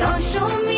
Dashami